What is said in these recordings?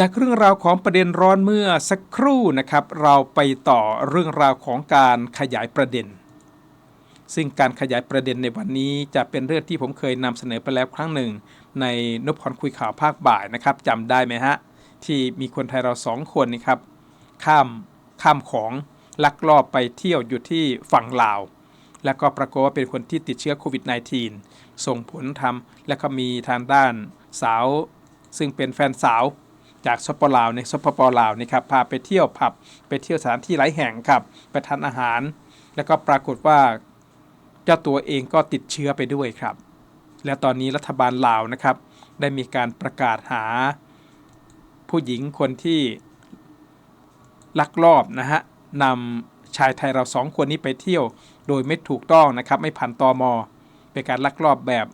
จากเรื่องราวของประเด็นร้อนเมื่อสักครู่นะครับ เราไปต่อเรื่องราวของการขยายประเด็น ซึ่งการขยายประเด็นในวันนี้จะเป็นเรื่องที่ผมเคยนำเสนอไปแล้วครั้งหนึ่ง ในนพพรคุยข่าวภาคบ่ายนะครับจำได้ไหมฮะ ที่มีคนไทยเราสองคนนะครับ ข้ามข้ามของลักลอบไปเที่ยวอยู่ที่ฝั่งลาว แล้วก็ปรากฏว่าเป็นคนที่ติดเชื้อโควิด -19 ส่งผลทำและก็มีทางด้านสาว ซึ่งเป็นแฟนสาว จากสปปลาวในสปปลาวนี่ครับพาไปเที่ยวผับไปเที่ยวสถานที่หลายแห่งครับไปทานอาหาร แล้วก็ปรากฏว่าเจ้าตัวเองก็ติดเชื้อไปด้วยครับ และตอนนี้รัฐบาลลาวนะครับ ได้มีการประกาศหา ผู้หญิงคนที่ลักลอบนะฮะนำชายไทยเราสองคนนี้ไปเที่ยว โดยไม่ถูกต้องนะครับ ไม่ผ่านตอมอเป็นการลักลอบแบบ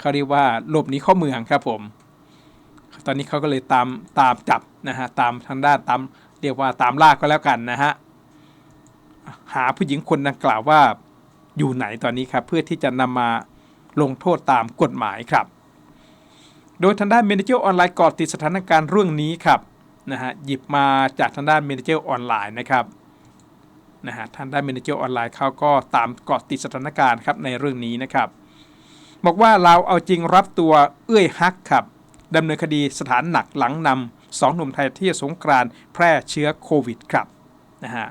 เขาเรียกว่าหลบหนีเข้าเมืองครับผม ตอนนี้เขาก็เลยตามตามจับนะฮะตามทางด้านตามเรียกว่าตามล่าก็แล้วกันนะฮะหาผู้หญิงคนดังกล่าวว่าอยู่ไหนตอนนี้ครับเพื่อที่จะนำมาลงโทษตามกฎหมายครับ โดยทางด้านเมนเจอร์ออนไลน์กอดติดสถานการณ์เรื่องนี้ครับนะฮะหยิบมาจากทางด้านเมนเจอร์ออนไลน์นะครับนะฮะทางด้านเมนเจอร์ออนไลน์เขาก็ตามเกาะติดสถานการณ์ครับในเรื่องนี้นะครับ บอกว่าเราเอาจริงรับตัวเอื้อยฮักครับ ดำเนินคดีสถานหนักหลังนำสองหนุ่มไทยที่สงกรานแพร่เชื้อโควิดครับนะฮะ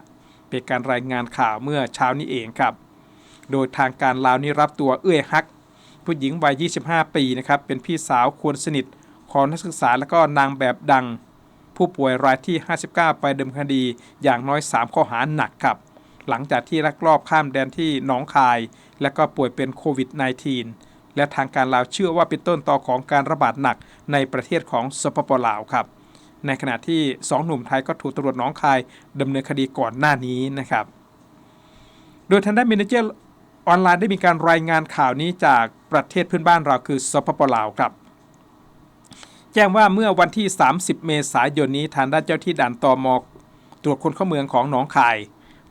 เป็นการรายงานข่าวเมื่อเช้านี้เองครับ โดยทางการลาวนี่รับตัวเอื้อยฮัก ผู้หญิงวัย 25 ปีนะครับเป็นพี่สาวควรสนิทของนักศึกษาและก็นางแบบดัง ผู้ป่วยรายที่ 59 ไปดำเดิมคดีอย่างน้อย 3 ข้อหาหนักครับหลังจากที่ลักลอบข้ามแดนที่หนองคาย และก็ป่วยเป็นโควิด -19 และทางการลาวเชื่อว่าเป็นต้นต่อของการระบาดหนักในประเทศของสปปลาวครับ ในขณะที่ 2 หนุ่มไทยก็ถูกตำรวจหน้องคายดำเนินคดีก่อนหน้านี้นะครับ โดยทางด้านเมนเจอร์ออนไลน์ได้มีการรายงานข่าวนี้จากประเทศเพื่อนบ้านเราคือสปปลาวครับแจ้งว่าเมื่อวันที่ 30 เมษายนนี้ทางด้านเจ้าที่ด่านตอมอตรวจคนเข้าเมืองของหนองคาย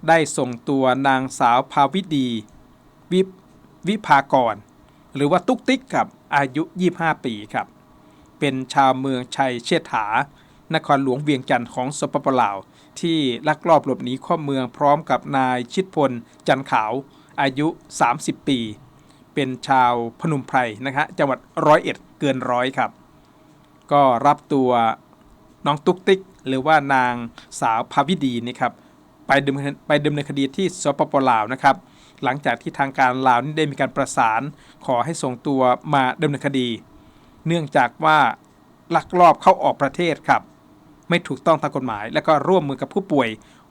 ได้ส่งตัวนางสาวภาวิดี วิวิภากร หรือว่าตุ๊กติ๊กครับอายุ 25 ปีครับ เป็นชาวเมืองชัยเชษฐา นครหลวงเวียงจันทร์ของสปปลาว ที่ลักลอบหลบหนีเข้าเมืองพร้อมกับนายชิดพล จันขาว อายุ 30 ปี เป็นชาวพนมไพรนะฮะจังหวัดร้อยเอ็ดเกินร้อยครับ ก็รับตัวน้องตุ๊กติ๊ก หรือว่านางสาวภาวิดีนี่ครับไปดำเนินไปดำเนินคดีที่สปปลาวนะครับ หลังจากที่ทางการลาวนี่ได้มีการประสานขอให้ส่งตัวมาดำเนินคดี เนื่องจากว่าลักลอบเข้าออกประเทศครับ ไม่ถูกต้องตามกฎหมาย และก็ร่วมมือกับผู้ป่วย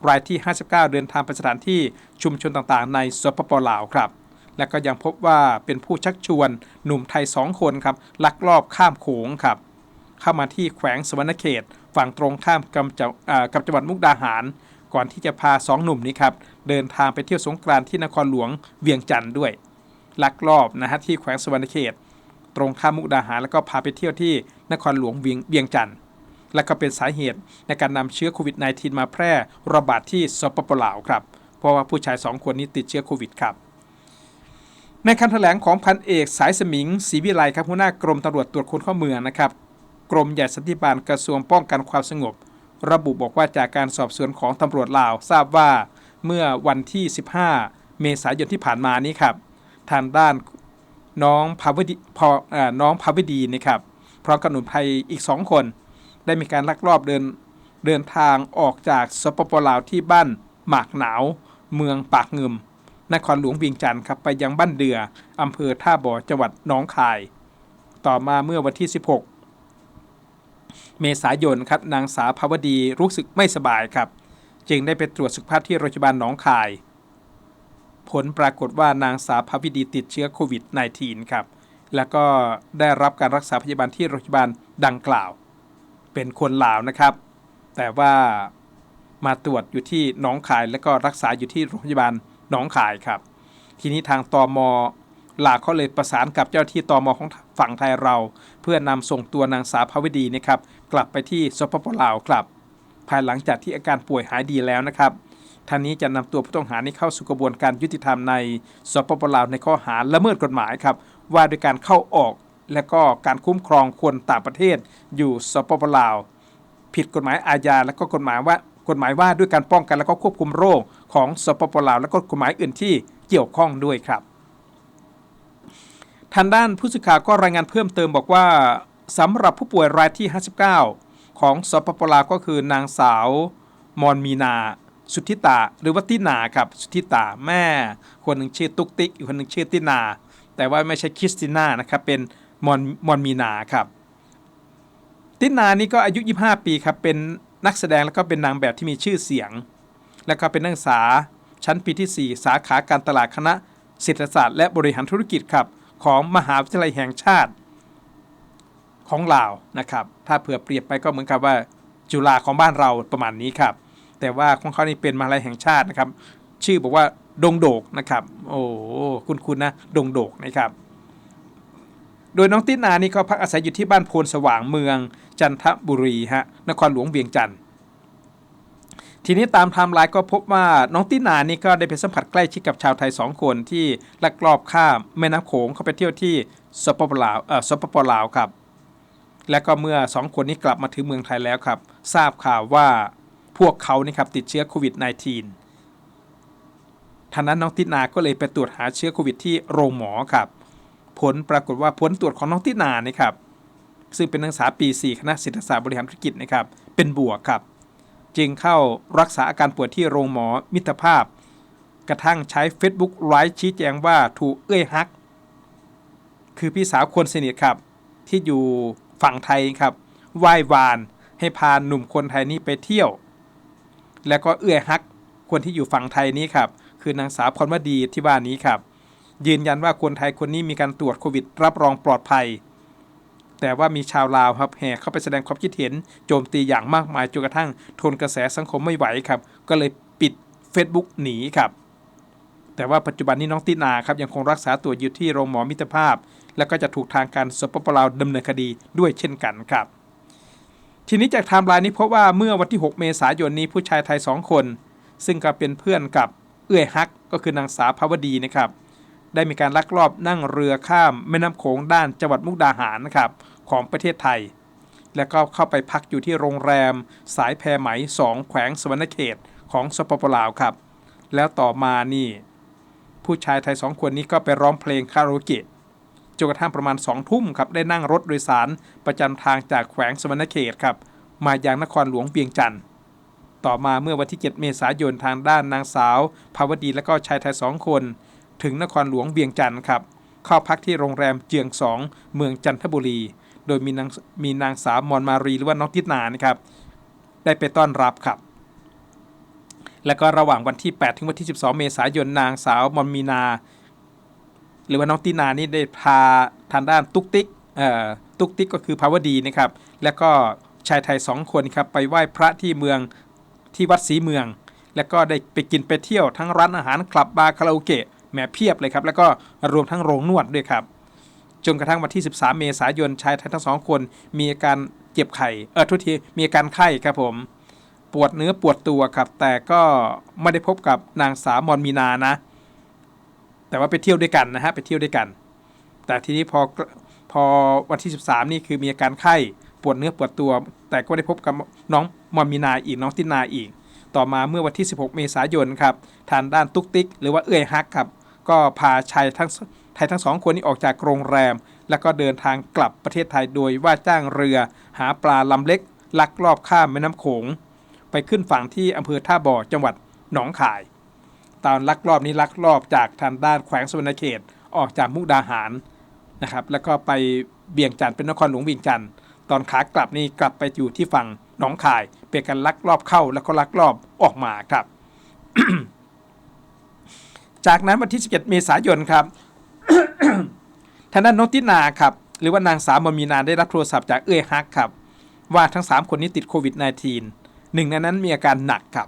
รายที่ 59 เดินทางไปสถานที่ชุมชนต่างๆ ในสปปลาวครับ และก็ยังพบว่าเป็นผู้ชักชวนหนุ่มไทย 2 คนครับลักลอบข้ามโขงครับ เข้ามาที่แขวงสวรรณเขต ฝั่งตรงข้ามกับจักับจังหวัดมุกดาหาร ก่อนที่จะพาสองหนุ่มนี้ครับเดินทางไปเที่ยวสงกรานต์ที่นครหลวงเวียงจันทร์ด้วย ลักลอบนะฮะที่แขวงสวรรณเขต ตรงข้ามมุกดาหารแล้วก็พาไปเที่ยวที่นครหลวงเวียงเวียงจันทร์และก็เป็นสาเหตุในการนำเชื้อโควิด -19 มาแพร่ระบาดที่สปปลาวครับ เพราะว่าผู้ชาย2คนนี้ติดเชื้อโควิดครับในคำแถลงของพันเอกสายสมิงศรีวิไลครับหัวหน้ากรมตำรวจตรวจคนเข้าเมืองนะครับกรมใหญ่สันติบาลกระทรวงป้องกันความสงบ ระบุบอกว่าจากการสอบสวนของตำรวจลาวทราบว่าเมื่อวันที่ 15 เมษายนที่ผ่านมานี้ครับ ทางด้านน้องภาวดีพออน้องภาวดีนะครับพร้อมกับหนุ่มไทยอีก 2 คน ได้มีการลักลอบเดินเดินทางออกจากสปปลาวที่บ้านหมากหนาว เมืองปากเงึมนครหลวงเวียงจันทร์ครับไปยังบ้านเดืออำเภอท่าบ่อจังหวัดหนองคาย ต่อมาเมื่อวันที่ 16 เมษายนครับนางสาวภาวดีรู้สึกไม่สบายครับ จึงได้ไปตรวจสุขภาพที่โรงพยาบาลหนองคาย ผลปรากฏว่านางสาวภาวดีติดเชื้อโควิด -19 ครับ แล้วก็ได้รับการรักษาพยาบาลที่โรงพยาบาลดังกล่าว เป็นคนลาวนะครับ แต่ว่ามาตรวจอยู่ที่หนองคาย แล้วก็รักษาอยู่ที่โรงพยาบาลหนองคายครับ ทีนี้ทางตอม ลาวเขาเลยประสานกับเจ้าที่ตอมของฝั่งไทยเรา เพื่อนำส่งตัวนางสาวภาวดีนะครับกลับไปที่สปปลาวครับ ภายหลังจากที่อาการป่วยหายดีแล้วนะครับท่านนี้จะนำตัวผู้ต้องหานี้เข้าสู่กระบวนการยุติธรรมในสปปลาวในข้อหาละเมิดกฎหมายครับว่าด้วยการเข้าออก และก็การคุ้มครองคนต่างประเทศอยู่สปปลาว ผิดกฎหมายอาญาและก็กฎหมายว่ากฎหมายว่าด้วยการป้องกันและก็ควบคุมโรคของสปปลาว และก็กฎหมายอื่นที่เกี่ยวข้องด้วยครับ ทางด้านผู้สื่อข่าวก็รายงานเพิ่มเติมบอกว่าสำหรับผู้ป่วยรายที่ 59 ของสปปลาวก็คือนางสาวมอนมีนา สุทธิตา หรือว่าตินาครับสุทธิตาแม่ คนหนึ่งชื่อตุกติกอีกคนหนึ่งชื่อตินา แต่ว่าไม่ใช่คริสติน่านะครับเป็นมอนมอนมีนาครับตินานี่ก็อายุ 25 ปีครับเป็นนักแสดงแล้วก็เป็นนางแบบที่มีชื่อเสียง แล้วก็เป็นนักศึกษาชั้นปีที่ 4 สาขาการตลาดคณะเศรษฐศาสตร์และบริหารธุรกิจครับ ของมหาวิทยาลัยแห่งชาติของลาวนะครับ ถ้าเผื่อเปรียบไปก็เหมือนกับว่าจุฬาของบ้านเราประมาณนี้ครับ แต่ว่าของเขานี่เป็นมหาวิทยาลัยแห่งชาตินะครับ ชื่อบอกว่าดงโดกนะครับ โอ้คุณคุณนะดงโดกนะครับ โดยน้องตินานี่ก็พักอาศัยอยู่ที่บ้านโพนสว่างเมืองจันทบุรีฮะนครหลวงเวียงจันทร์ ทีนี้ตามไทม์ไลน์ก็พบว่าน้องตินานี่ก็ได้ไปสัมผัสใกล้ชิดกับชาวไทย 2 คนที่ลักลอบข้ามแม่น้ำโขงเข้าไปเที่ยวที่สปปลาวเอ่อสปปลาวครับ และก็เมื่อ 2 คนนี้กลับมาถึงเมืองไทยแล้วครับ ทราบข่าวว่าพวกเขานี่ครับติดเชื้อโควิด -19 ท่านั้นน้องตินาก็เลยไปตรวจหาเชื้อโควิดที่โรงหมอครับ ผลปรากฏว่าผลตรวจของน้องตินานี่ครับซึ่งเป็นนักศึกษาปี 4 คณะเศรษฐศาสตร์บริหารธุรกิจนะครับเป็นบวกครับ จึงเข้ารักษาอาการป่วยที่โรงหมอมิตรภาพ กระทั่งใช้ Facebook ไลฟ์ชี้แจงว่าถูกเอ้ยฮัก คือพี่สาวคนสนิทครับ ที่อยู่ฝั่งไทยครับไหว้วานให้พาหนุ่มคนไทยนี้ไปเที่ยว แล้วก็เอื้อฮัก คนที่อยู่ฝั่งไทยนี้ครับ คือนางสาวพรวดีที่ว่านี้ครับ ยืนยันว่าคนไทยคนนี้มีการตรวจโควิด รับรองปลอดภัย แต่ว่ามีชาวลาวครับแห่เข้าไปแสดงความคิดเห็นโจมตีอย่างมากมายจนกระทั่งทนกระแสสังคมไม่ไหวครับ ก็เลยปิด Facebook หนีครับ แต่ว่าปัจจุบันนี้น้องตินาครับยังคงรักษาตัวอยู่ที่โรงหมอมิตรภาพ แล้วก็จะถูกทางการสปปลาวดำเนินคดีด้วยเช่นกันครับ ทีนี้จากไทม์ไลน์นี้พบว่าเมื่อวันที่ 6 เมษายนนี้ผู้ชายไทย 2 คน ซึ่งก็เป็นเพื่อนกับเอื้อยฮักก็คือนางสาวภาวดีนะครับได้มีการลักลอบนั่งเรือข้ามแม่น้ำโขงด้านจังหวัดมุกดาหารนะครับ ของประเทศไทย แล้วก็เข้าไปพักอยู่ที่โรงแรม สายแพรไหม2แขวงสวรรณเขตของสปปลาวครับ แล้วต่อมานี่ ผู้ชายไทยสองคนนี้ก็ไปร้องเพลงคาราโอเกะจนกระทั่งประมาณ2องทุ่มครับได้นั่งรถโดยสารประจำทางจากแขวงสวรรณเขตครับมายังนครหลวงเวียงจันทร์ต่อมาเมื่อวันที่ 7 เมษายนทางด้านนางสาว ภาวดีและก็ชายไทยสองคน ถึงนครหลวงเวียงจันทร์ครับ เข้าพักที่โรงแรมเจียงสองเมืองจันทบุรี โดยมีนางมีนางสาวมอนมารีหรือว่าน้องทิตนานะครับได้ไปต้อนรับครับ และก็ระหว่างวันที่ 8 ถึงวันที่ 12 เมษายนนางสาวมอนมีนา หรือว่าน้องตินานี่ได้พาทางด้านตุกติกเอ่อตุกติกก็คือภาวดีนะครับ แล้วก็ชายไทย 2 คนครับไปไหว้พระที่เมืองที่วัดศรีเมือง แล้วก็ได้ไปกินไปเที่ยวทั้งร้านอาหารคลับบาร์คาราโอเกะแหมเพียบเลยครับ แล้วก็รวมทั้งโรงนวดด้วยครับ จนกระทั่งวันที่ 13 เมษายนชายทั้งสองคน มีอาการเจ็บไข้เออทุกทีมีอาการไข้ครับผม ปวดเนื้อปวดตัวครับ แต่ก็ไม่ได้พบกับนางสาวมอนมีนานะ แต่ว่าไปเที่ยวด้วยกันนะฮะไปเที่ยวด้วยกัน แต่ทีนี้พอพอวันที่ 13 นี่คือมีอาการไข้ปวดเนื้อปวดตัว แต่ก็ได้พบกับน้องมอนมีนาอีกน้องตินาอีก ต่อมาเมื่อวันที่ 16 เมษายนครับทางด้านตุกติ๊กหรือว่าเอื้อยฮักครับ ก็พาชายทั้ง ไทยทั้งสองคนนี้ออกจากโรงแรม แล้วก็เดินทางกลับประเทศไทยโดยว่าจ้างเรือ หาปลาลำเล็ก ลักลอบข้ามแม่น้ำโขง ไปขึ้นฝั่งที่อำเภอท่าบ่อจังหวัดหนองคาย ตอนลักลอบนี้ลักลอบจากทางด้านแขวงสวรรณเขตออกจากมุกดาหารนะครับแล้วก็ไปเบี่ยงจันทร์เป็นนครหลวงเวียงจันทร์ตอนขากลับนี่กลับไปอยู่ที่ฝั่งหนองคายเป็นการลักลอบเข้าแล้วก็ลักลอบออกมาครับ จากนั้นวันที่ 17 เมษายนครับ ทางด้านน้องตินาครับ หรือว่านางสาวมมีนาได้รับโทรศัพท์จากเอื้อยฮักครับ ว่าทั้ง 3 คนนี้ติดโควิด -19 หนึ่งในนั้นมีอาการหนักครับ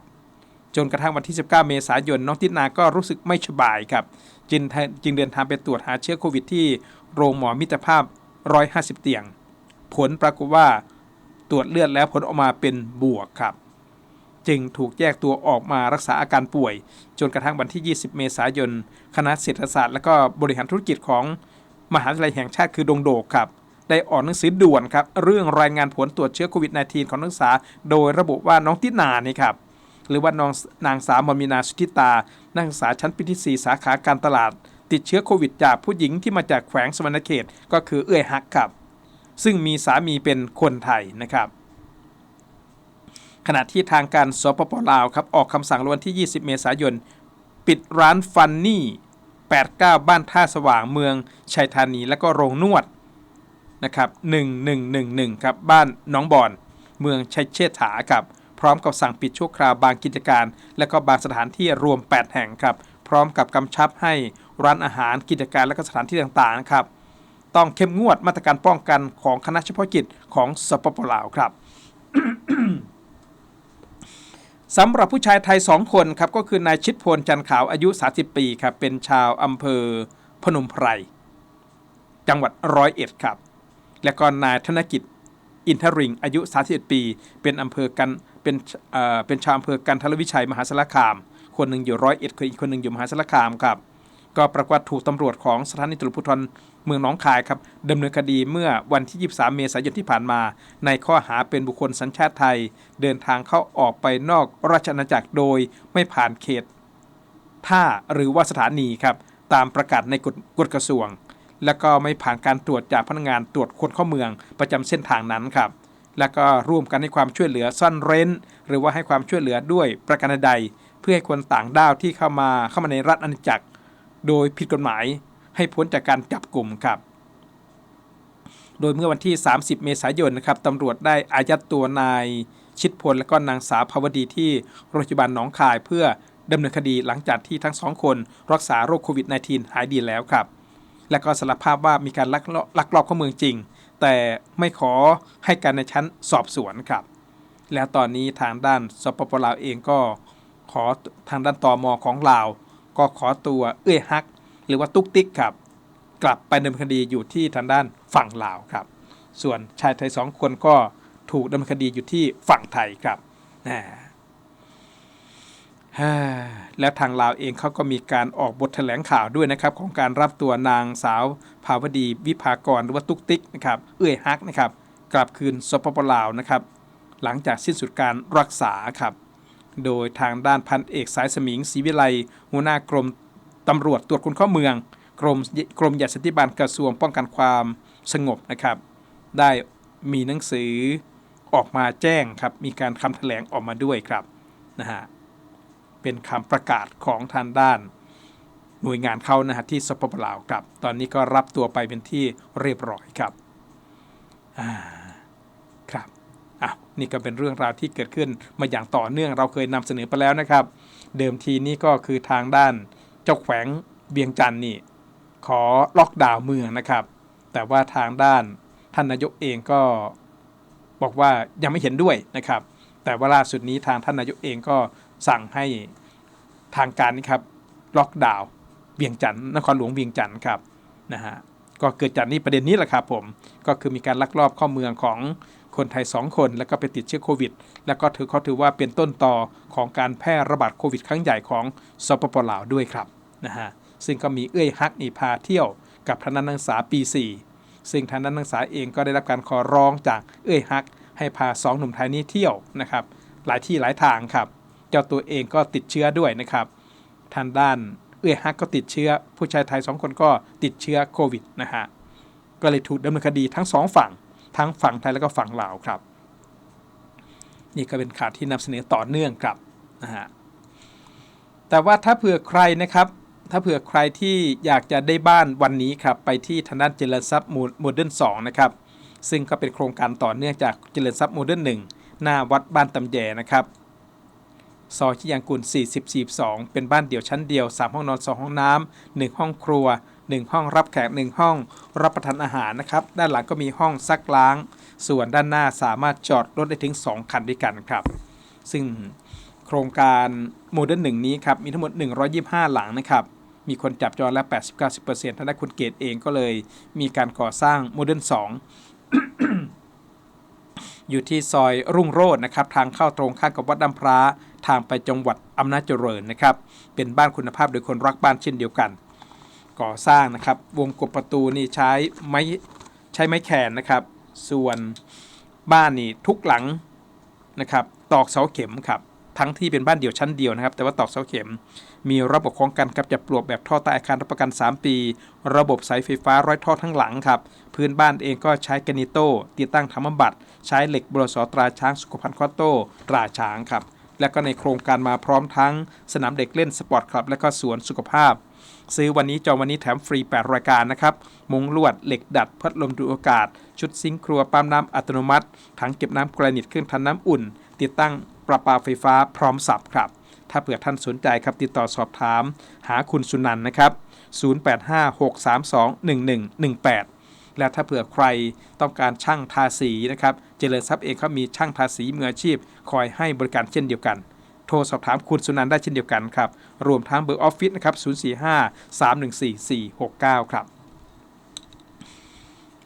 จนกระทั่งวันที่ 19 เมษายนน้องตินาก็รู้สึกไม่สบายครับ จึงจึงเดินทางไปตรวจหาเชื้อโควิดที่โรงหมอมิตรภาพ 150 เตียง ผลปรากฏว่าตรวจเลือดแล้วผลออกมาเป็นบวกครับ จึงถูกแยกตัวออกมารักษาอาการป่วย จนกระทั่งวันที่ 20 เมษายน คณะเศรษฐศาสตร์และก็บริหารธุรกิจของมหาวิทยาลัยแห่งชาติคือดงโดกครับได้ออกหนังสือด่วนครับเรื่องรายงานผลตรวจเชื้อโควิด -19 ของนักศึกษา โดยระบุว่าน้องตินานี่ครับหรือว่าน้องนางสาวมมีนาสุธิตา นักศึกษาชั้นปีที่ 4 สาขาการตลาด ติดเชื้อโควิดจากผู้หญิงที่มาจากแขวงสมณเขต ก็คือเอื้อยฮักครับ ซึ่งมีสามีเป็นคนไทยนะครับ ขณะที่ทางการสปปลาวครับออกคำสั่งวันที่ 20 เมษายน ปิดร้านฟันนี่ 89 บ้านท่าสว่างเมืองชัยธานี และก็โรงนวดนะครับ1111ครับบ้านน้องบอนเมืองชัยเชษฐาครับพร้อมกับสั่งปิดชั่วคราวบางกิจการ และก็บางสถานที่รวม 8 แห่งครับพร้อมกับกำชับให้ร้านอาหารกิจการและก็สถานที่ต่างๆครับต้องเข้มงวดมาตรการป้องกันของคณะเฉพาะกิจของสปปลาวครับ สำหรับผู้ชายไทย 2 คนครับก็คือนายชิดพลจันขาวอายุ 30 ปีครับเป็นชาวอำเภอพนมไพร จังหวัดร้อยเอ็ดครับ และก็นายธนกิจอินทริงอายุ 31 ปี เป็นอำเภอกันเป็นเป็นชาวอำเภอกันทรวิชัยมหาสารคาม คนหนึ่งอยู่ร้อยเอ็ดคนอีกคนหนึ่งอยู่มหาสารคามครับ ก็ปรากฏถูกตำรวจของสถานีตำรวจภูธร เมืองหนองคายครับดำเนินคดีเมื่อวันที่ 23 เมษายนที่ผ่านมา ในข้อหาเป็นบุคคลสัญชาติไทย เดินทางเข้าออกไปนอกราชอาณาจักรโดยไม่ผ่านเขต ท่าหรือว่าสถานีครับตามประกาศในกฎกฎกระทรวง แล้วก็ไม่ผ่านการตรวจจากพนักงานตรวจคนเข้าเมืองประจำเส้นทางนั้นครับแล้วก็ร่วมกันให้ความช่วยเหลือซ่อนเร้น หรือว่าให้ความช่วยเหลือด้วยประการใด เพื่อให้คนต่างด้าวที่เข้ามาเข้ามาในรัฐอาณาจักร โดยผิดกฎหมาย ให้พ้นจากการจับกลุ่มครับ โดยเมื่อวันที่ 30 เมษายนนะครับตำรวจได้อายัดตัวนายชิดพลและก็นางสาวภาวดีที่โรงพยาบาลหนองคายเพื่อดำเนินคดีหลังจากที่ทั้งสองคนรักษาโรคโควิด -19 หายดีแล้วครับ และก็สารภาพว่ามีการลักลอบเข้าเมืองจริง แต่ไม่ขอให้การในชั้นสอบสวนครับ แล้วตอนนี้ทางด้านสปปลาวเองก็ขอทางด้านตอมอของลาว ก็ขอตัวเอื้อยฮัก หรือว่าตุ๊กติ๊กครับ กลับไปดำเนินคดีอยู่ที่ทางด้านฝั่งลาวครับ ส่วนชายไทยสองคนก็ถูกดำเนินคดีอยู่ที่ฝั่งไทยครับนะฮ่าและทางลาวเองเขาก็มีการออกบทแถลงข่าวด้วยนะครับ ของการรับตัวนางสาวภาวดีวิภากรหรือว่าตุ๊กติ๊กนะครับ เอื้อยฮักนะครับ กลับคืนสปปลาวนะครับ หลังจากสิ้นสุดการรักษาครับ โดยทางด้านพันเอกสายสมิงศรีวิไลหัวหน้ากรม ตำรวจตรวจคนเข้าเมือง กรมกรมยาสติบาลกระทรวงป้องกันความสงบนะครับ ได้มีหนังสือออกมาแจ้งครับ มีการคำแถลงออกมาด้วยครับนะฮะเป็นคำประกาศของทางด้าน หน่วยงานเขานะฮะที่สปปลาวครับ ตอนนี้ก็รับตัวไปเป็นที่เรียบร้อยครับอ่าครับอะนี่ก็เป็นเรื่องราวที่เกิดขึ้นมาอย่างต่อเนื่องเราเคยนำเสนอไปแล้วนะครับ เดิมทีนี่ก็คือทางด้าน เจ้าแขวงเบียงจันทน์นี่ขอล็อกดาวน์เมืองนะครับ แต่ว่าทางด้านท่านนายกเองก็บอกว่ายังไม่เห็นด้วยนะครับ แต่ว่าล่าสุดนี้ทางท่านนายกเองก็สั่งให้ทางการนี่ครับล็อกดาวน์เวียงจันทน์นครหลวงเวียงจันทน์ครับนะฮะก็เกิดจากนี่ประเด็นนี้แหละครับผมก็คือมีการลักลอบเข้าเมืองของคนไทย 2 คน แล้วก็ไปติดเชื้อโควิด แล้วก็ถือเขาถือว่าเป็นต้นต่อของการแพร่ระบาดโควิด ครั้งใหญ่ของสปปลาวด้วยครับ นะฮะซึ่งก็มีเอื้อยฮักนี่พาเที่ยวกับทางนักศึกษาปี 4 ซึ่งทางนักศึกษาเองก็ได้รับการขอร้องจากเอื้อยฮัก ให้พาสองหนุ่มไทยนี้เที่ยวนะครับหลายที่หลายทางครับ เจ้าตัวเองก็ติดเชื้อด้วยนะครับทางด้านเอื้อยฮักก็ติดเชื้อ ผู้ชายไทยสองคนก็ติดเชื้อโควิดนะฮะก็เลยถูกดำเนินคดีทั้งสองฝั่ง ทั้งฝั่งไทยแล้วก็ฝั่งลาวครับ นี่ก็เป็นข่าวที่นำเสนอต่อเนื่องครับนะฮะแต่ว่าถ้าเผื่อใครนะครับ ถ้าเผื่อใครที่อยากจะได้บ้านวันนี้ครับไปที่ทางด้านเจริญทรัพย์โมเดิร์นสนะครับซึ่งก็เป็นโครงการต่อเนื่องจากเจริญทรัพย์โมเดิร์นหนึ่งหน้าวัดบ้านตำแยนะครับซอยชิยางกุล40 42 เป็นบ้านเดี่ยวชั้นเดียว 3 ห้องนอน 2 ห้องน้ำ 1 ห้องครัว 1 ห้องรับแขก 1 ห้อง รับประทานอาหารนะครับ ด้านหลังก็มีห้องซักล้าง ส่วนด้านหน้าสามารถจอดรถได้ถึง 2 คันด้วยกันครับ ซึ่งโครงการโมเดิร์นหนึ่งนี้ครับ มีทั้งหมด 125 หลังนะครับ มีคนจับจองแล้ว 80-90%ทางด้านคุณเกตเองก็เลยมีการก่อสร้างโมเดิร์น2อยู่ที่ซอยรุ่งโรจน์นะครับ ทางเข้าตรงข้ามกับวัดดำพร้าทางไปจังหวัดอำนาจเจริญนะครับ เป็นบ้านคุณภาพโดยคนรักบ้านเช่นเดียวกัน ก่อสร้างนะครับ วงกบประตูนี่ใช้ไม้ใช้ไม้แขวนนะครับ ส่วนบ้านนี่ทุกหลังนะครับ ตอกเสาเข็มครับ ทั้งที่เป็นบ้านเดี่ยวชั้นเดียวนะครับ แต่ว่าตอกเสาเข็ม มีระบบของการกำจัดปลวกแบบท่อใต้อาคารรับประกัน 3 ปี ระบบสายไฟฟ้าร้อยท่อทั้งหลังครับ พื้นบ้านเองก็ใช้แกนิโต้ติดตั้งธรรมบัตรใช้เหล็กบรสตราช้างสุขภัณฑ์คอโต้ตราช้างครับ และก็ในโครงการมาพร้อมทั้งสนามเด็กเล่นสปอร์ตคลับ และก็สวนสุขภาพ ซื้อวันนี้จองวันนี้แถมฟรี 8 รายการนะครับ มุงลวดเหล็กดัดพัดลมดูดอากาศ ชุดซิงค์ครัวปั๊มน้ำอัตโนมัติ ถังเก็บน้ำกรนิตเครื่องทันน้ำอุ่น ติดตั้ง ประปาไฟฟ้าพร้อมสับครับ ถ้าเผื่อท่านสนใจครับติดต่อสอบถาม หาคุณสุนันท์นะครับ 0856321118 และถ้าเผื่อใครต้องการช่างทาสีนะครับ เจริญทรัพย์เองเขามีช่างทาสีมืออาชีพ คอยให้บริการเช่นเดียวกันโทรสอบถามคุณสุนันท์ได้เช่นเดียวกันครับ รวมทั้งเบอร์ออฟฟิศนะครับ 045 314 469 ครับ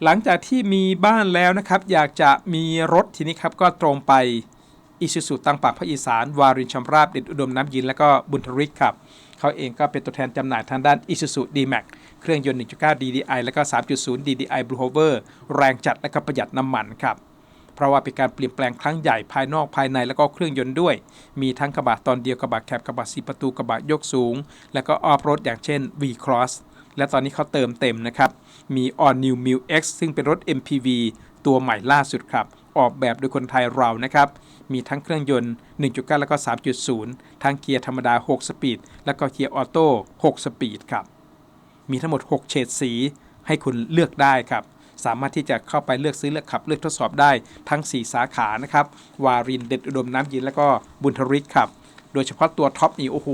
หลังจากที่มีบ้านแล้วนะครับ อยากจะมีรถทีนี้ครับ ก็ตรงไป อิสุสุตังปากภาคอีสาน วารินชำราบเด็ดอุดมน้ำยิน และก็บุญทริกครับเขาเองก็เป็นตัวแทนจำหน่ายทางด้าน Isuzu D-Max เครื่องยนต์ 1.9 DDI และก็ 3.0 DDI Blue Hover แรงจัดและก็ประหยัดน้ำมันครับ เพราะว่าเป็นการเปลี่ยนแปลงครั้งใหญ่ภายนอกภายในแล้วก็เครื่องยนต์ด้วย มีทั้งกระบะตอนเดียวกระบะแคบกระบะสีประตูกระบะยกสูง และก็ออฟโรดอย่างเช่น V-Cross และตอนนี้เขาเติมเต็มนะครับ มี All New m i l X ซึ่งเป็นรถ MPV ตัวใหม่ล่าสุดครับ ออกแบบโดยคนไทยเรานะครับ มีทั้งเครื่องยนต์ 1.9 แล้วก็ 3.0 ทั้งเกียร์ธรรมดา 6 สปีด แล้วก็เกียร์ออโต้ 6 สปีดครับ มีทั้งหมด 6 เฉดสีให้คุณเลือกได้ครับ สามารถที่จะเข้าไปเลือกซื้อเลือกขับเลือกทดสอบได้ทั้ง 4 สาขานะครับ วารินเด็ดอุดมน้ำยินแล้วก็บุญทริกครับ โดยเฉพาะตัวท็อปนี่โอ้โห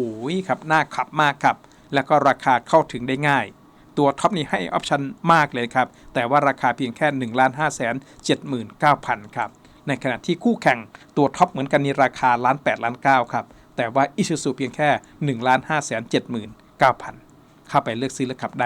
ครับน่าขับมากครับ แล้วก็ราคาเข้าถึงได้ง่ายตัวท็อปนี้ให้ออปชันมากเลยครับ แต่ว่าราคาเพียงแค่ 1 5 7 9 0 0 0 ครับ ในขณะที่คู่แข่งตัวท็อปเหมือนกันในราคาล้าน8ล้าน9ครับ แต่ว่าอิชูซูเพียงแค่1 5 7 9 0 0 0 เข้าไปเลือกซื้อและขับได้